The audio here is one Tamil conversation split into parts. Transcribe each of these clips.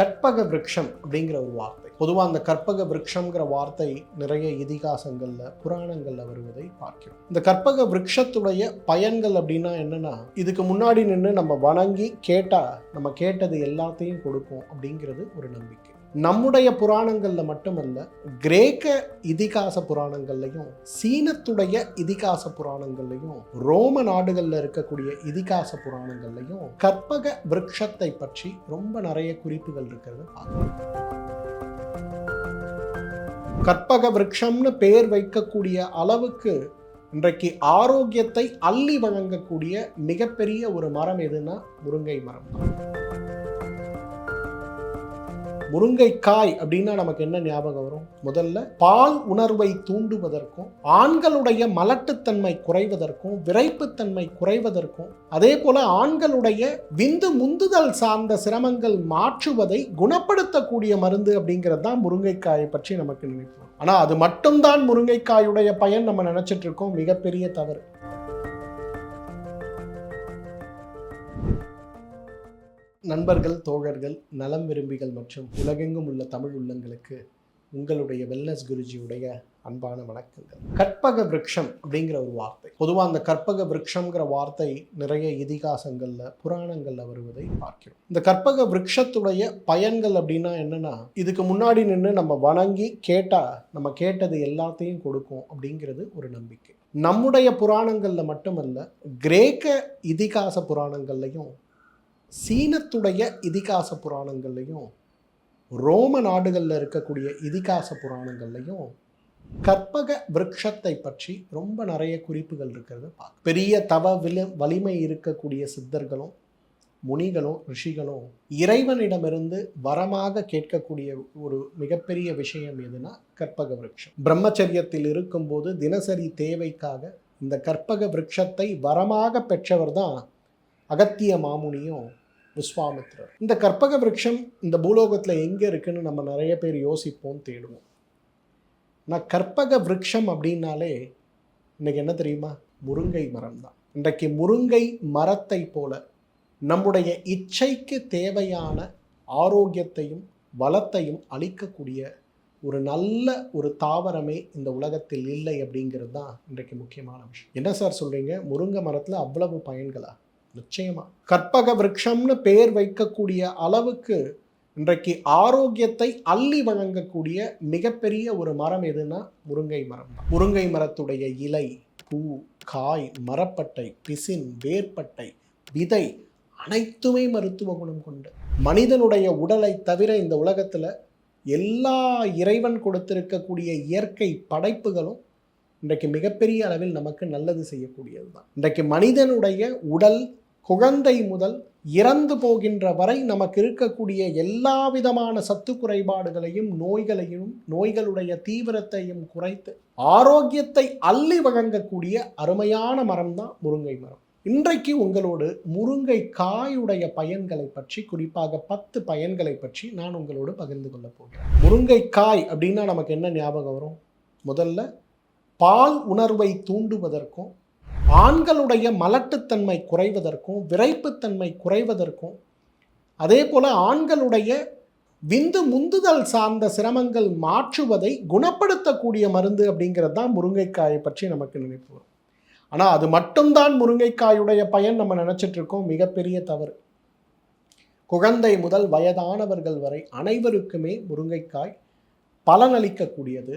கற்பக விரக்ஷம் அப்படிங்கிற ஒரு வார்த்தை. பொதுவாக அந்த கற்பக விரக்ஷங்கிற வார்த்தை நிறைய இதிகாசங்களில் புராணங்களில் வருவதை பார்க்கிறோம். இந்த கற்பக விரக்ஷத்துடைய பயன்கள் அப்படின்னா என்னென்னா இதுக்கு முன்னாடி நின்று நம்ம வணங்கி கேட்டால் நம்ம கேட்டது எல்லாத்தையும் கொடுக்கும் அப்படிங்கிறது ஒரு நம்பிக்கை. நம்முடைய புராணங்களில் மட்டுமல்ல கிரேக்க இதிகாச புராணங்கள்லையும் சீனத்துடைய இதிகாச புராணங்கள்லையும் ரோம நாடுகளில் இருக்கக்கூடிய இதிகாச புராணங்கள்லையும் கற்பக விரக்ஷத்தை பற்றி ரொம்ப நிறைய குறிப்புகள் இருக்கிறது பார்க்கலாம் கற்பக விரக்ஷம்னு பெயர் வைக்கக்கூடிய அளவுக்கு இன்றைக்கு ஆரோக்கியத்தை அள்ளி வழங்கக்கூடிய மிகப்பெரிய ஒரு மரம் எதுன்னா முருங்கை மரம் தான். முருங்கைக்காய் அப்படின்னா நமக்கு என்ன ஞாபகம் வரும்? முதல்ல பால் உணர்வை தூண்டுவதற்கும் ஆண்களுடைய மலட்டுத்தன்மை குறைவதற்கும் விரைப்புத்தன்மை குறைவதற்கும் அதே போல ஆண்களுடைய விந்து முந்துதல் சார்ந்த சிரமங்கள் மாற்றுவதை குணப்படுத்தக்கூடிய மருந்து அப்படிங்கிறது தான் முருங்கைக்காயை பற்றி நமக்கு நினைப்போம். ஆனால் அது மட்டும்தான் முருங்கைக்காயுடைய பயன் நம்ம நினச்சிட்டு இருக்கோம். மிகப்பெரிய தவறு. நண்பர்கள் தோழர்கள் நலம் விரும்பிகள் மற்றும் உலகெங்கும் உள்ள தமிழ் உள்ளங்களுக்கு உங்களுடைய வெல்னஸ் குருஜியுடைய அன்பான வணக்கங்கள். கற்பக விருட்சம் அப்படிங்கிற ஒரு வார்த்தை. பொதுவாக அந்த கற்பக விரக்ஷங்கிற வார்த்தை நிறைய இதிகாசங்கள்ல புராணங்கள்ல வருவதை பார்க்கிறோம். இந்த கற்பக விருட்சத்துடைய பயன்கள் அப்படின்னா என்னன்னா இதுக்கு முன்னாடி நின்று நம்ம வணங்கி கேட்டா நம்ம கேட்டது எல்லாத்தையும் கொடுக்கும் அப்படிங்கிறது ஒரு நம்பிக்கை. நம்முடைய புராணங்கள்ல மட்டுமல்ல கிரேக்க இதிகாச புராணங்கள்லையும் சீனத்துடைய இதிகாச புராணங்கள்லையும் ரோம நாடுகளில் இருக்கக்கூடிய இதிகாச புராணங்கள்லையும் கற்பக விரக்ஷத்தை பற்றி ரொம்ப நிறைய குறிப்புகள் இருக்கிறது பார்க்க பெரிய தவ வில வலிமை இருக்கக்கூடிய சித்தர்களும் முனிகளும் ரிஷிகளும் இறைவனிடமிருந்து வரமாக கேட்கக்கூடிய ஒரு மிகப்பெரிய விஷயம் எதுனா கற்பக விரக்ஷம். பிரம்மச்சரியத்தில் இருக்கும்போது தினசரி தேவைக்காக இந்த கற்பக விரக்ஷத்தை வரமாக பெற்றவர் தான் அகத்திய மாமுனியும் விஸ்வாமித்ரர். இந்த கற்பக விரக்ஷம் இந்த பூலோகத்தில் எங்கே இருக்குன்னு நம்ம நிறைய பேர் யோசிப்போம் தேடுவோம். நான் கற்பக விரக்ஷம் அப்படின்னாலே இன்னைக்கு என்ன தெரியுமா? முருங்கை மரம் தான். இன்றைக்கு முருங்கை மரத்தை போல நம்முடைய இச்சைக்கு தேவையான ஆரோக்கியத்தையும் வளத்தையும் அளிக்கக்கூடிய ஒரு நல்ல ஒரு தாவரமே இந்த உலகத்தில் இல்லை அப்படிங்கிறது தான் இன்றைக்கு முக்கியமான விஷயம். என்ன சார் சொல்கிறீங்க முருங்கை மரத்தில் அவ்வளவு பயன்களா? நிச்சயமா. கற்பக விரக்ஷம்னு பெயர் வைக்கக்கூடிய அளவுக்கு இன்றைக்கு ஆரோக்கியத்தை அள்ளி வழங்கக்கூடிய மிகப்பெரிய ஒரு மரம் எதுன்னா முருங்கை மரம் முருங்கை மரத்துடைய இலை பூ காய் மரப்பட்டை பிசின் வேர்பட்டை விதை அனைத்துமே மருத்துவ குணம் கொண்டு. மனிதனுடைய உடலை தவிர இந்த உலகத்தில் எல்லா இறைவன் கொடுத்திருக்கக்கூடிய இயற்கை படைப்புகளும் இன்றைக்கு மிகப்பெரிய அளவில் நமக்கு நல்லது செய்யக்கூடியது தான் இன்றைக்கு மனிதனுடைய உடல் குழந்தை முதல் இறந்து போகின்ற வரை நமக்கு இருக்கக்கூடிய எல்லா விதமான சத்து குறைபாடுகளையும் நோய்களையும் நோய்களுடைய தீவிரத்தையும் குறைத்து ஆரோக்கியத்தை அள்ளி வழங்கக்கூடிய அருமையான மரம் தான் முருங்கை மரம். இன்றைக்கு உங்களோடு முருங்கை காயுடைய பயன்களை பற்றி குறிப்பாக பத்து பயன்களை பற்றி நான் உங்களோடு பகிர்ந்து கொள்ள போகிறேன். முருங்கை காய் அப்படின்னா நமக்கு என்ன ஞாபகம் வரும்? முதல்ல பால் உணர்வை தூண்டுவதற்கும் ஆண்களுடைய மலட்டுத்தன்மை குறைவதற்கும் விரைப்புத்தன்மை குறைவதற்கும் அதே போல் ஆண்களுடைய விந்து முந்துதல் சார்ந்த சிரமங்கள் மாற்றுவதை குணப்படுத்தக்கூடிய மருந்து அப்படிங்கிறது தான் முருங்கைக்காயை பற்றி நமக்கு நினைப்பு வரும். ஆனால் அது மட்டும்தான் முருங்கைக்காயுடைய பயன் நம்ம நினச்சிட்ருக்கோம் மிகப்பெரிய தவறு. குழந்தை முதல் வயதானவர்கள் வரை அனைவருக்குமே முருங்கைக்காய் பலனளிக்கக்கூடியது.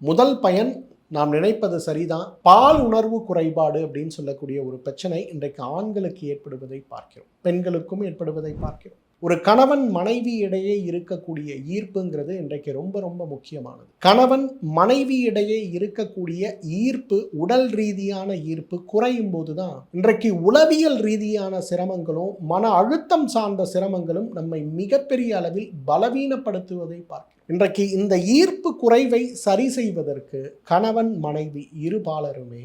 முதல் பயன் நாம் நினைப்பது சரிதான். பால் உணர்வு குறைபாடு அப்படின்னு சொல்லக்கூடிய ஒரு பிரச்சனை இன்றைக்கு ஆண்களுக்கு ஏற்படுவதை பார்க்கிறோம். பெண்களுக்கும் ஏற்படுவதை பார்க்கிறோம். ஒரு கணவன் மனைவி இடையே இருக்கக்கூடிய ஈர்ப்புங்கிறது இன்றைக்கு ரொம்ப ரொம்ப முக்கியமானது. கணவன் மனைவி இடையே இருக்கக்கூடிய ஈர்ப்பு உடல் ரீதியான ஈர்ப்பு குறையும் போதுதான் இன்றைக்கு உளவியல் ரீதியான சிரமங்களும் மன அழுத்தம் சார்ந்த சிரமங்களும் நம்மை மிகப்பெரிய அளவில் பலவீனப்படுத்துவதை பார்க்கிறோம். இன்றைக்கு இந்த ஈர்ப்பு குறைவை சரி செய்வதற்கு கணவன் மனைவி இருபாலருமே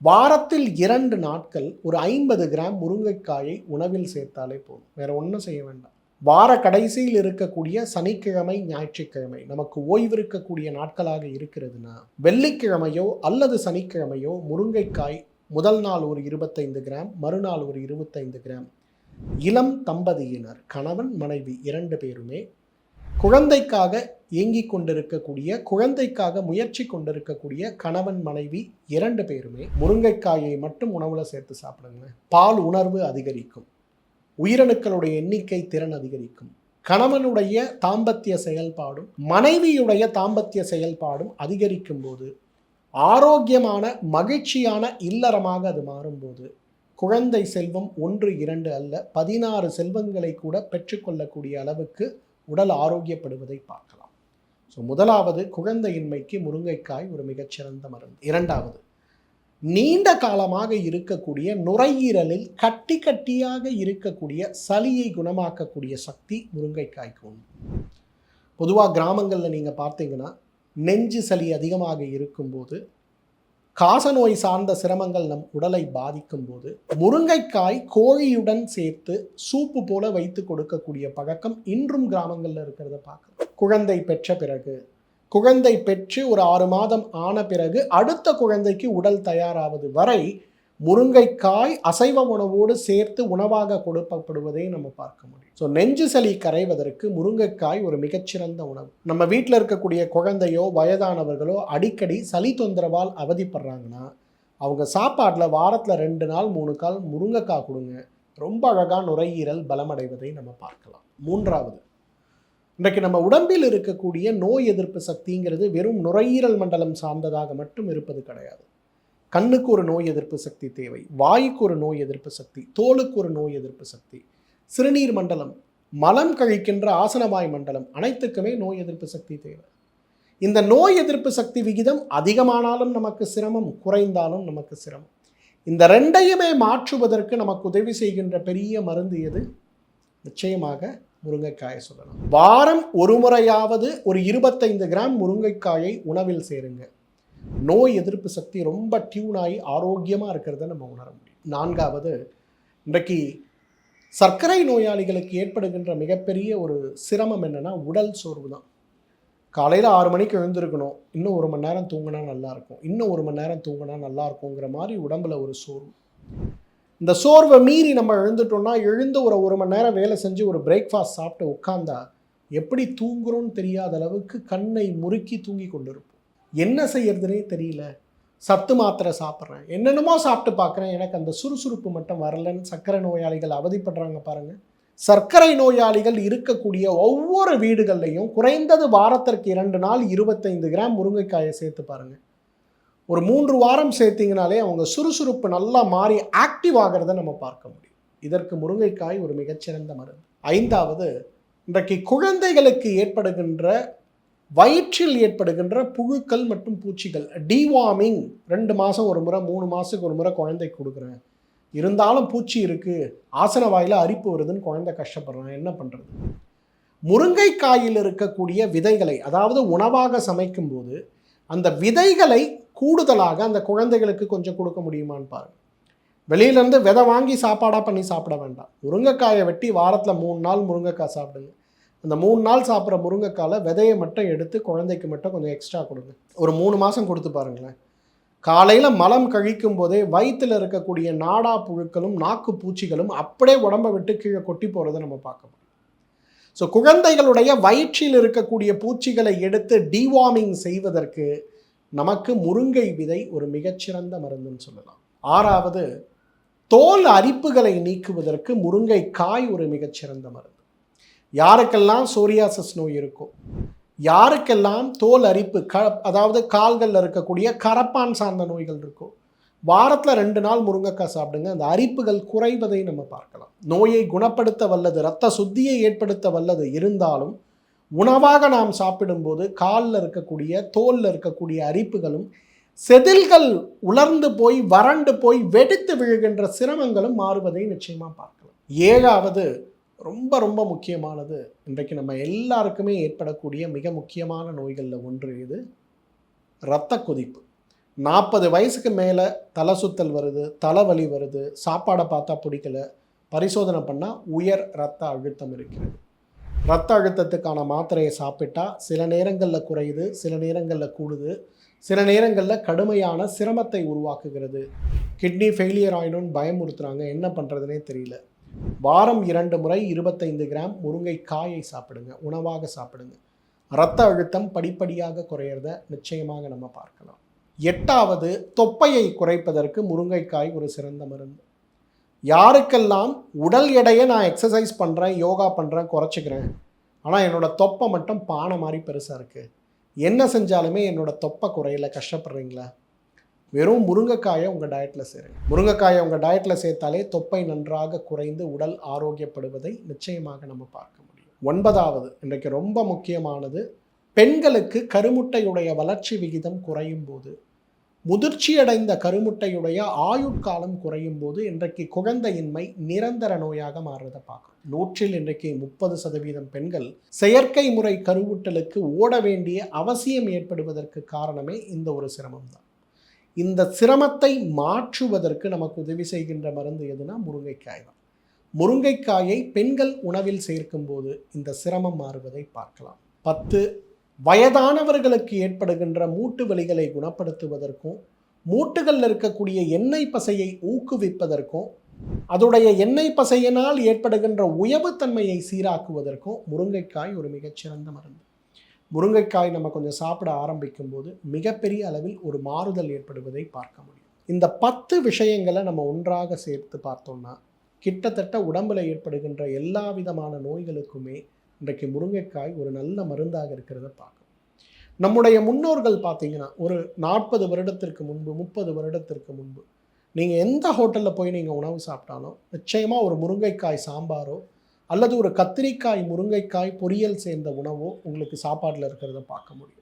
வாரத்தில் இரண்டு நாட்கள் ஒரு ஐம்பது கிராம் முருங்கைக்காயை உணவில் சேர்த்தாலே போதும். வேற ஒன்றும் செய்ய வேண்டாம். வார கடைசியில் இருக்கக்கூடிய சனிக்கிழமை ஞாயிற்றுக்கிழமை நமக்கு ஓய்வு இருக்கக்கூடிய நாட்களாக இருக்கிறதுனா வெள்ளிக்கிழமையோ அல்லது சனிக்கிழமையோ முருங்கைக்காய் முதல் நாள் ஒரு இருபத்தைந்து கிராம் மறுநாள் ஒரு இருபத்தைந்து கிராம். இளம் தம்பதியினர் கணவன் மனைவி இரண்டு பேருமே குழந்தைக்காக ஏங்கிக் கொண்டிருக்கக்கூடிய குழந்தைக்காக முயற்சி கொண்டிருக்கக்கூடிய கணவன் மனைவி இரண்டு பேருமே முருங்கைக்காயை மட்டும் உணவில் சேர்த்து சாப்பிடுங்க பால் உணர்வு அதிகரிக்கும். உயிரணுக்களுடைய எண்ணிக்கை திறன் அதிகரிக்கும். கணவனுடைய தாம்பத்திய செயல்பாடும் மனைவியுடைய தாம்பத்திய செயல்பாடும் அதிகரிக்கும் போது ஆரோக்கியமான மகிழ்ச்சியான இல்லறமாக அது மாறும்போது குழந்தை செல்வம் ஒன்று இரண்டு அல்ல பதினாறு செல்வங்களை கூட பெற்றுக்கொள்ளக்கூடிய அளவுக்கு உடல் ஆரோக்கியப்படுவதை பார்க்கலாம். ஸோ முதலாவது குழந்தையின்மைக்கு முருங்கைக்காய் ஒரு மிகச்சிறந்த மருந்து. இரண்டாவது நீண்ட காலமாக இருக்கக்கூடிய நுரையீரலில் கட்டி கட்டியாக இருக்கக்கூடிய சளியை குணமாக்கக்கூடிய சக்தி முருங்கைக்காய்க்கு உண்டு. பொதுவாக கிராமங்களில் நீங்கள் பார்த்தீங்கன்னா நெஞ்சு சளி அதிகமாக இருக்கும்போது காசநோய் சார்ந்த சிரமங்கள் நம் உடலை பாதிக்கும் போது முருங்கைக்காய் கோழியுடன் சேர்த்து சூப்பு போல வைத்து கொடுக்கக்கூடிய பழக்கம் இன்றும் கிராமங்களில் இருக்கிறத பார்க்க குழந்தை பெற்ற பிறகு. குழந்தை பெற்று ஒரு ஆறு மாதம் ஆன பிறகு அடுத்த குழந்தைக்கு உடல் தயாராவது வரை முருங்கைக்காய் அசைவ உணவோடு சேர்த்து உணவாக கொடுக்கப்படுவதை நம்ம பார்க்க முடியும். ஸோ நெஞ்சு சளி கரைவதற்கு முருங்கைக்காய் ஒரு மிகச்சிறந்த உணவு. நம்ம வீட்டில் இருக்கக்கூடிய குழந்தையோ வயதானவர்களோ அடிக்கடி சளி தொந்தரவால் அவதிப்படுறாங்கன்னா அவங்க சாப்பாட்டில் வாரத்தில் ரெண்டு நாள் மூணு கால் முருங்கைக்காய் கொடுங்க. ரொம்ப அழகாக நுரையீரல் பலமடைவதை நம்ம பார்க்கலாம். மூன்றாவது இன்றைக்கு நம்ம உடம்பில் இருக்கக்கூடிய நோய் எதிர்ப்பு சக்திங்கிறது வெறும் நுரையீரல் மண்டலம் சார்ந்ததாக மட்டும் இருப்பது கிடையாது. கண்ணுக்கு ஒரு நோய் எதிர்ப்பு சக்தி தேவை வாய்க்கு ஒரு நோய் எதிர்ப்பு சக்தி தோலுக்கு ஒரு நோய் எதிர்ப்பு சக்தி. சிறுநீர் மண்டலம் மலம் கழிக்கின்ற ஆசனவாய் மண்டலம் அனைத்துக்குமே நோய் எதிர்ப்பு சக்தி தேவை. இந்த நோய் எதிர்ப்பு சக்தி விகிதம் அதிகமானாலும் நமக்கு சிரமம் குறைந்தாலும் நமக்கு சிரமம். இந்த ரெண்டையுமே மாற்றுவதற்கு நமக்கு உதவி செய்கின்ற பெரிய மருந்து எது? நிச்சயமாக முருங்கைக்காயை சொல்லலாம். வாரம் ஒரு முறையாவது ஒரு இருபத்தைந்து கிராம் முருங்கைக்காயை உணவில் சேருங்க. நோய் எதிர்ப்பு சக்தி ரொம்ப டியூன் ஆகி ஆரோக்கியமாக இருக்கிறத நம்ம உணர முடியும். நான்காவது இன்றைக்கு சர்க்கரை நோயாளிகளுக்கு ஏற்படுகின்ற மிகப்பெரிய ஒரு சிரமம் என்னென்னா உடல் சோர்வு தான் காலையில் ஆறு மணிக்கு எழுந்திருக்கணும். இன்னும் ஒரு மணி நேரம் தூங்கினா நல்லாயிருக்கும் இன்னும் ஒரு மணி நேரம் தூங்கினா நல்லா இருக்குங்கிற மாதிரி உடம்புல ஒரு சோர்வு. இந்த சோர்வை மீறி நம்ம எழுந்துட்டோம்னா எழுந்து ஒரு ஒரு மணி நேரம் வேலை செஞ்சு ஒரு பிரேக்ஃபாஸ்ட் சாப்பிட்டு உட்காந்தா எப்படி தூங்குறோன்னு தெரியாத அளவுக்கு கண்ணை முறுக்கி தூங்கி கொண்டிருப்போம். என்ன செய்யறதுனே தெரியல. சத்து மாத்திரை சாப்பிட்றேன். என்னென்னமோ சாப்பிட்டு பார்க்குறேன். எனக்கு அந்த சுறுசுறுப்பு மட்டும் வரலன்னு சர்க்கரை நோயாளிகள் அவதிப்படுறாங்க பாருங்கள் சர்க்கரை நோயாளிகள் இருக்கக்கூடிய ஒவ்வொரு வீடுகள்லையும் குறைந்தது வாரத்திற்கு இரண்டு நாள் இருபத்தைந்து கிராம் முருங்கைக்காயை சேர்த்து பாருங்கள் ஒரு மூன்று வாரம் சேர்த்திங்கனாலே அவங்க சுறுசுறுப்பு நல்லா மாறி ஆக்டிவ் ஆகிறத நம்ம பார்க்க முடியும். இதற்கு முருங்கைக்காய் ஒரு மிகச்சிறந்த மருந்து. ஐந்தாவது இன்றைக்கு குழந்தைகளுக்கு ஏற்படுகின்ற வயிற்றில் ஏற்படுகின்ற புழுக்கள் மற்றும் பூச்சிகள். டிவார்மிங் ரெண்டு மாதம் ஒரு முறை மூணு மாதத்துக்கு ஒரு முறை குழந்தைக்கு கொடுக்குறேன். இருந்தாலும் பூச்சி இருக்குது ஆசன வாயில் அரிப்பு வருதுன்னு குழந்தை கஷ்டப்படுறேன். என்ன பண்ணுறது முருங்கைக்காயில் இருக்கக்கூடிய விதைகளை அதாவது உணவாக சமைக்கும்போது அந்த விதைகளை கூடுதலாக அந்த குழந்தைகளுக்கு கொஞ்சம் கொடுக்க முடியுமான்னு பாருங்கள் வெளியிலேருந்து விதை வாங்கி சாப்பாடாக பண்ணி சாப்பிட வேண்டாம். முருங்கைக்காயை வெட்டி வாரத்தில் மூணு நாள் முருங்கைக்காய் சாப்பிடுங்க. அந்த மூணு நாள் சாப்பிட்ற முருங்கைக்கால விதையை மட்டும் எடுத்து குழந்தைக்கு மட்டும் கொஞ்சம் எக்ஸ்ட்ரா கொடுங்க. ஒரு மூணு மாதம் கொடுத்து பாருங்களேன். காலையில் மலம் கழிக்கும் போதே வயிற்றில் இருக்கக்கூடிய நாடா புழுக்களும் நாக்கு பூச்சிகளும் அப்படியே உடம்பை விட்டு கீழே கொட்டி போகிறத நம்ம பார்க்கணும் ஸோ குழந்தைகளுடைய வயிற்றில் இருக்கக்கூடிய பூச்சிகளை எடுத்து டிவார்மிங் செய்வதற்கு நமக்கு முருங்கை விதை ஒரு மிகச்சிறந்த மருந்துன்னு சொல்லலாம். ஆறாவது தோல் அரிப்புகளை நீக்குவதற்கு முருங்கை காய் ஒரு மிகச்சிறந்த மருந்து. யாருக்கெல்லாம் சோரியாசஸ் நோய் இருக்கோ யாருக்கெல்லாம் தோல் அரிப்பு க அதாவது கால்களில் இருக்கக்கூடிய கரப்பான் சார்ந்த நோய்கள் இருக்கோ வாரத்தில் ரெண்டு நாள் முருங்கைக்காய் சாப்பிடுங்க. அந்த அரிப்புகள் குறைவதை நம்ம பார்க்கலாம். நோயை குணப்படுத்த வல்லது இரத்த சுத்தியை ஏற்படுத்த வல்லது இருந்தாலும் உணவாக நாம் சாப்பிடும்போது காலில் இருக்கக்கூடிய தோலில் இருக்கக்கூடிய அரிப்புகளும் செதில்கள் உலர்ந்து போய் வறண்டு போய் வெடித்து விழுகின்ற சிரமங்களும் மாறுவதை நிச்சயமாக பார்க்கலாம். ஏழாவது ரொம்ப ரொம்ப முக்கியமானது இன்றைக்கு நம்ம எல்லாருக்குமே ஏற்படக்கூடிய மிக முக்கியமான நோய்களில் ஒன்று இது இரத்த கொதிப்பு. நாற்பது வயசுக்கு மேலே தலை சுத்தல் வருது தலைவலி வருது சாப்பாடை பார்த்தா பிடிக்கல பரிசோதனை பண்ணால் உயர் இரத்த அழுத்தம் இருக்கிறது. இரத்த அழுத்தத்துக்கான மாத்திரையை சாப்பிட்டா சில நேரங்களில் குறையுது சில நேரங்களில் கூடுது சில நேரங்களில் கடுமையான சிரமத்தை உருவாக்குகிறது. கிட்னி ஃபெயிலியர் ஆயிடும்னு பயமுறுத்துறாங்க என்ன பண்ணுறதுனே தெரியல. வாரம் இரண்டு முறை இருபத்தைந்து கிராம் முருங்கைக்காயை சாப்பிடுங்க உணவாக சாப்பிடுங்க. இரத்த அழுத்தம் படிப்படியாக குறையிறத நிச்சயமாக நம்ம பார்க்கலாம். எட்டாவது தொப்பையை குறைப்பதற்கு முருங்கைக்காய் ஒரு சிறந்த மருந்து. யாருக்கெல்லாம் உடல் எடையை நான் எக்ஸசைஸ் பண்ணுறேன் யோகா பண்ணுறேன் குறைச்சிக்கிறேன் ஆனால் என்னோடய தொப்பை மட்டும் பானை மாதிரி பெருசாக இருக்குது என்ன செஞ்சாலுமே என்னோட தொப்பை குறையில கஷ்டப்படுறீங்களா? வெறும் முருங்கைக்காயை உங்கள் டயட்டில் சேருங்க. முருங்கைக்காயை உங்கள் டயட்டில் சேர்த்தாலே தொப்பை நன்றாக குறைந்து உடல் ஆரோக்கியப்படுவதை நிச்சயமாக நம்ம பார்க்க முடியும். ஒன்பதாவது இன்றைக்கு ரொம்ப முக்கியமானது பெண்களுக்கு கருமுட்டையுடைய வளர்ச்சி விகிதம் குறையும் போது முதிர்ச்சியடைந்த கருமுட்டையுடைய ஆயுட்காலம் குறையும் போது இன்றைக்கு குழந்தையின்மை நிரந்தர நோயாக மாறுறதை பார்க்குறோம். நூற்றில் இன்றைக்கு முப்பது சதவீதம் பெண்கள் செயற்கை முறை கருவுட்டலுக்கு ஓட வேண்டிய அவசியம் ஏற்படுவதற்கு காரணமே இந்த ஒரு சிரமம் தான் இந்த சிரமத்தை மாற்றுவதற்கு நமக்கு உதவி செய்கின்ற மருந்து எதுனா முருங்கைக்காய் தான். முருங்கைக்காயை பெண்கள் உணவில் சேர்க்கும்போது இந்த சிரமம் மாறுவதை பார்க்கலாம். பத்து வயதானவர்களுக்கு ஏற்படுகின்ற மூட்டு வலிகளை குணப்படுத்துவதற்கும் மூட்டுகளில் இருக்கக்கூடிய எண்ணெய் பசையை ஊக்குவிப்பதற்கும் அதோடைய எண்ணெய் பசையினால் ஏற்படுகின்ற உயவுத்தன்மையை சீராக்குவதற்கும் முருங்கைக்காய் ஒரு மிகச்சிறந்த மருந்து. முருங்கைக்காய் நம்ம கொஞ்சம் சாப்பிட ஆரம்பிக்கும் போது மிகப்பெரிய அளவில் ஒரு மாறுதல் ஏற்படுவதை பார்க்க முடியும். இந்த பத்து விஷயங்களை நம்ம ஒன்றாக சேர்த்து பார்த்தோம்னா கிட்டத்தட்ட உடம்பில் ஏற்படுகின்ற எல்லா விதமான நோய்களுக்குமே இன்றைக்கு முருங்கைக்காய் ஒரு நல்ல மருந்தாக இருக்கிறத பார்க்கும் நம்முடைய முன்னோர்கள் பார்த்தீங்கன்னா ஒரு நாற்பது வருடத்திற்கு முன்பு முப்பது வருடத்திற்கு முன்பு நீங்கள் எந்த ஹோட்டலில் போய் நீங்கள் உணவு சாப்பிட்டாலும் நிச்சயமாக ஒரு முருங்கைக்காய் சாம்பாரோ அல்லது ஒரு கத்திரிக்காய் முருங்கைக்காய் பொரியல் சேர்ந்த உணவோ உங்களுக்கு சாப்பாட்டில் இருக்கிறத பார்க்க முடியும்.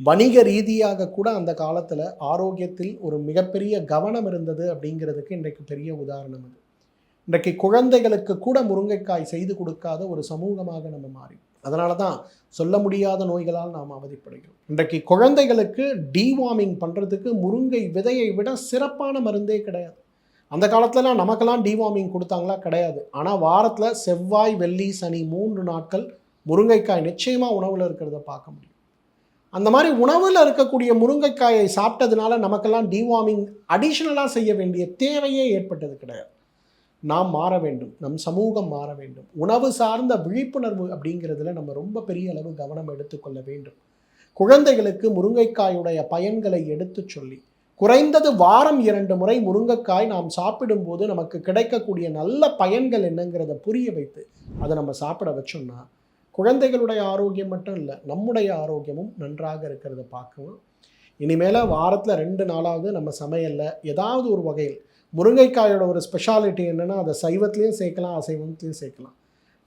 வணிக ரீதியாக கூட அந்த காலத்தில் ஆரோக்கியத்தில் ஒரு மிகப்பெரிய கவனம் இருந்தது அப்படிங்கிறதுக்கு இன்றைக்கு பெரிய உதாரணம் அது இன்றைக்கு குழந்தைகளுக்கு கூட முருங்கைக்காய் செய்து கொடுக்காத ஒரு சமூகமாக நம்ம மாறி. அதனால தான் சொல்ல முடியாத நோய்களால் நாம் அவதிப்படுகிறோம். இன்றைக்கு குழந்தைகளுக்கு டீவார்மிங் பண்ணுறதுக்கு முருங்கை விதையை விட சிறப்பான மருந்தே கிடையாது. அந்த காலத்துலலாம் நமக்கெல்லாம் டிவார்மிங் கொடுத்தாங்களா? கிடையாது. ஆனால் வாரத்தில் செவ்வாய் வெள்ளி சனி மூன்று நாட்கள் முருங்கைக்காய் நிச்சயமாக உணவில் இருக்கிறத பார்க்க முடியும். அந்த மாதிரி உணவில் இருக்கக்கூடிய முருங்கைக்காயை சாப்பிட்டதுனால நமக்கெல்லாம் டிவார்மிங் அடிஷ்னலாக செய்ய வேண்டிய தேவையே ஏற்பட்டது கிடையாது. நாம் மாற வேண்டும். நம் சமூகம் மாற வேண்டும். உணவு சார்ந்த விழிப்புணர்வு அப்படிங்கிறதுல நம்ம ரொம்ப பெரிய அளவு கவனம் எடுத்துக்கொள்ள வேண்டும். குழந்தைகளுக்கு முருங்கைக்காயுடைய பயன்களை எடுத்து சொல்லி குறைந்தது வாரம் இரண்டு முறை முருங்கைக்காய் நாம் சாப்பிடும்போது நமக்கு கிடைக்கக்கூடிய நல்ல பயன்கள் என்னங்கிறத புரிய வைத்து அதை நம்ம சாப்பிட வச்சோம்னா குழந்தைகளுடைய ஆரோக்கியம் மட்டும் இல்லை நம்முடைய ஆரோக்கியமும் நன்றாக இருக்கிறத பார்க்கணும். இனிமேல் வாரத்தில் ரெண்டு நாளாவது நம்ம சமையலில் ஏதாவது ஒரு வகையில் முருங்கைக்காயோட ஒரு ஸ்பெஷாலிட்டி என்னென்னா அதை சைவத்துலேயும் சேர்க்கலாம் அசைவத்துலேயும் சேர்க்கலாம்.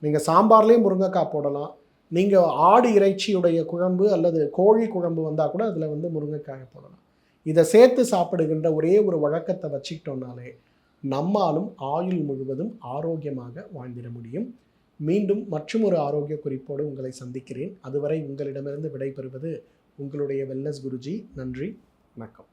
நீங்கள் சாம்பார்லேயும் முருங்கைக்காய் போடலாம். நீங்கள் ஆடு இறைச்சியுடைய குழம்பு அல்லது கோழி குழம்பு வந்தால் கூட அதில் வந்து முருங்கைக்காயை போடலாம். இதை சேர்த்து சாப்பிடுகின்ற ஒரே ஒரு வழக்கத்தை வச்சுக்கிட்டோம்னாலே நம்மாலும் ஆயுள் முழுவதும் ஆரோக்கியமாக வாழ்ந்திட முடியும். மீண்டும் மற்றும் ஒரு ஆரோக்கிய குறிப்போடு உங்களை சந்திக்கிறேன். அதுவரை உங்களிடமிருந்து விடைபெறுவது உங்களுடைய வெல்னஸ் குருஜி. நன்றி. வணக்கம்.